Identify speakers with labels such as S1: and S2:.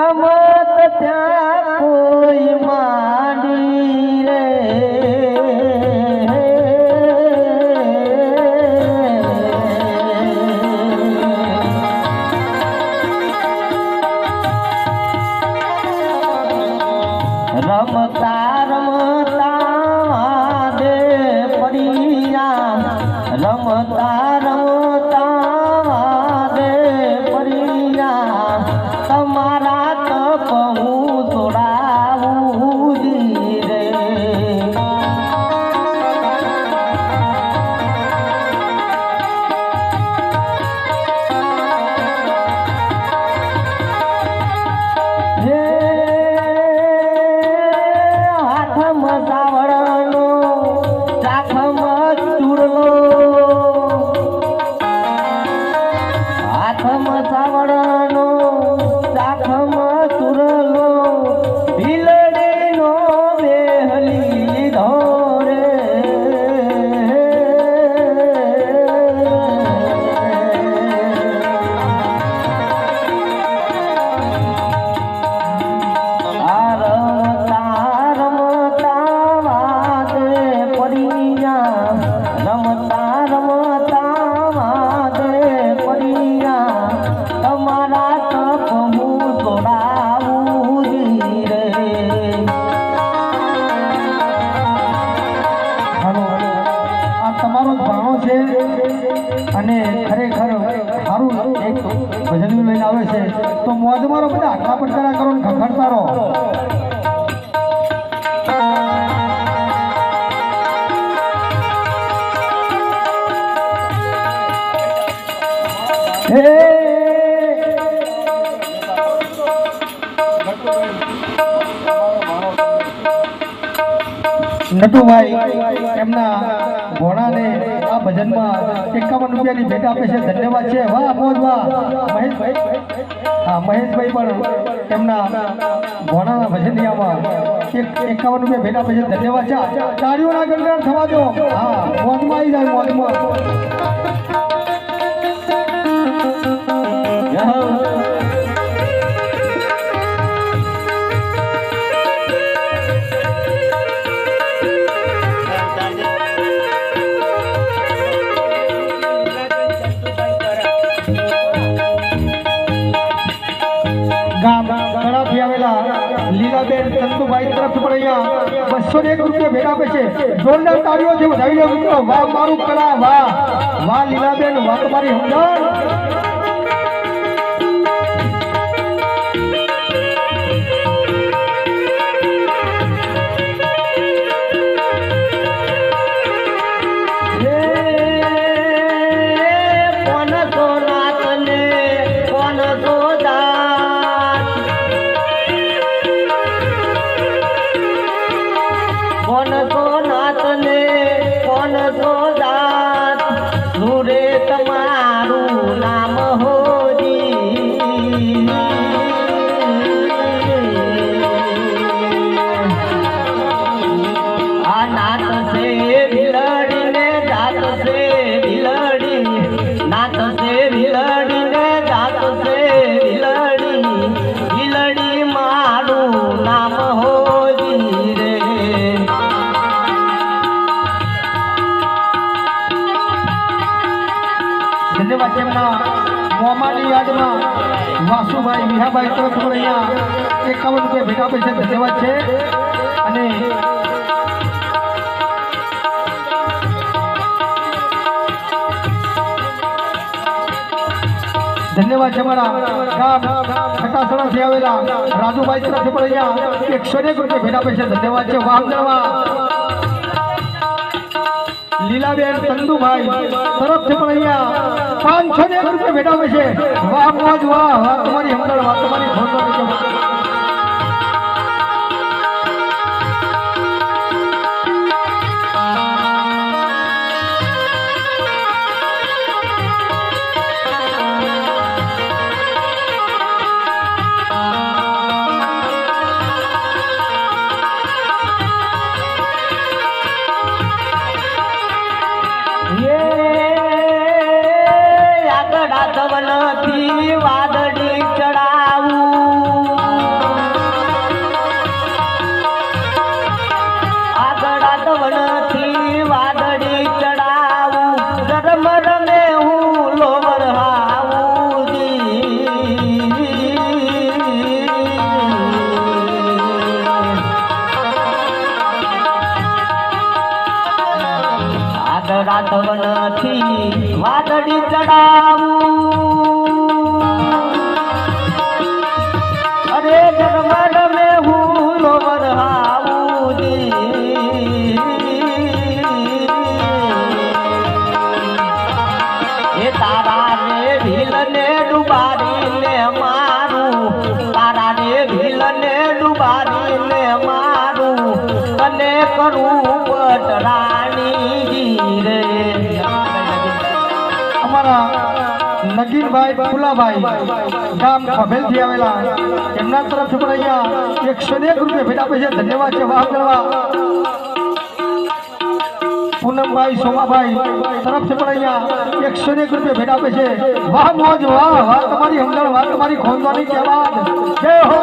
S1: আমার મોજ મારો બધા આટલા પટકારા કરો ને ખખડતા રહો નટુભાઈ એમના ભોણાને આ ભજનમાં એકાવન રૂપિયાની ભેટ આપે છે. ધન્યવાદ છે. વાહ, મોજ, વાહ. મહેશભાઈ, હા, મહેશભાઈ પણ એમના ભોણાના ભજનિયામાં એક એકાવન રૂપિયા ભેટ આપે છે. ધન્યવાદ છે. તાળીઓના ગણગણ થવા દો. હા, મોજમાં આવી જાય મોજમાં. અહીંયા બસો એક રૂપિયા ભેટ આપે છે. જોરદાર તાળીઓથી વધાવી લો મિત્રો વાહ, મારું કળા વાહ. વાહ, લીલાબેન, વાહ તમારી સમજણ યાદમાં વાસુભાઈ વિહાભાઈ તરફ પણ અહીંયા એકાવન રૂપિયા ભેગા પૈસા ધન્યવાદ છે. અને ધન્યવાદ છે મારા ગામ ખટાસણાથી આવેલા રાજુભાઈ તરફથી પણ અહીંયા એકસો એક રૂપિયા ભેગા પૈસા ધન્યવાદ છે. વાહ. લીલાબેન ચંદુભાઈ તરફથી પણ અહીંયા પાંચસો ને એક રૂપિયા ભેટ આપે છે વાહ મોજ વાહ વાહ તમારી હમદળ સાતવનથી વાદળી ચડાવું. અરે જગમર મે હું નો વરહાવું એ તારા રે ભીલને ડુબાડીને મારું. તારા રે ભીલને ડુબાડીને મારું. તને કરું પટરાણી
S2: નગીનભાઈ ફુલાભાઈ, ગામ ખભેલથી આવેલા. એમના તરફથી પણ અહીંયા એકસો ને એક રૂપિયા ભેટ છે. ધન્યવાદ છે. વાહ કરવા પૂનમભાઈ સોમાભાઈ તરફથી પણ અહીંયા એકસો ને એક રૂપિયા ભેટ આપે છે. વાહ, મોજ, વાહ વાહ, તમારી હમદણ વાહ, તમારી ખોંદવાની કહેવાત જય હે.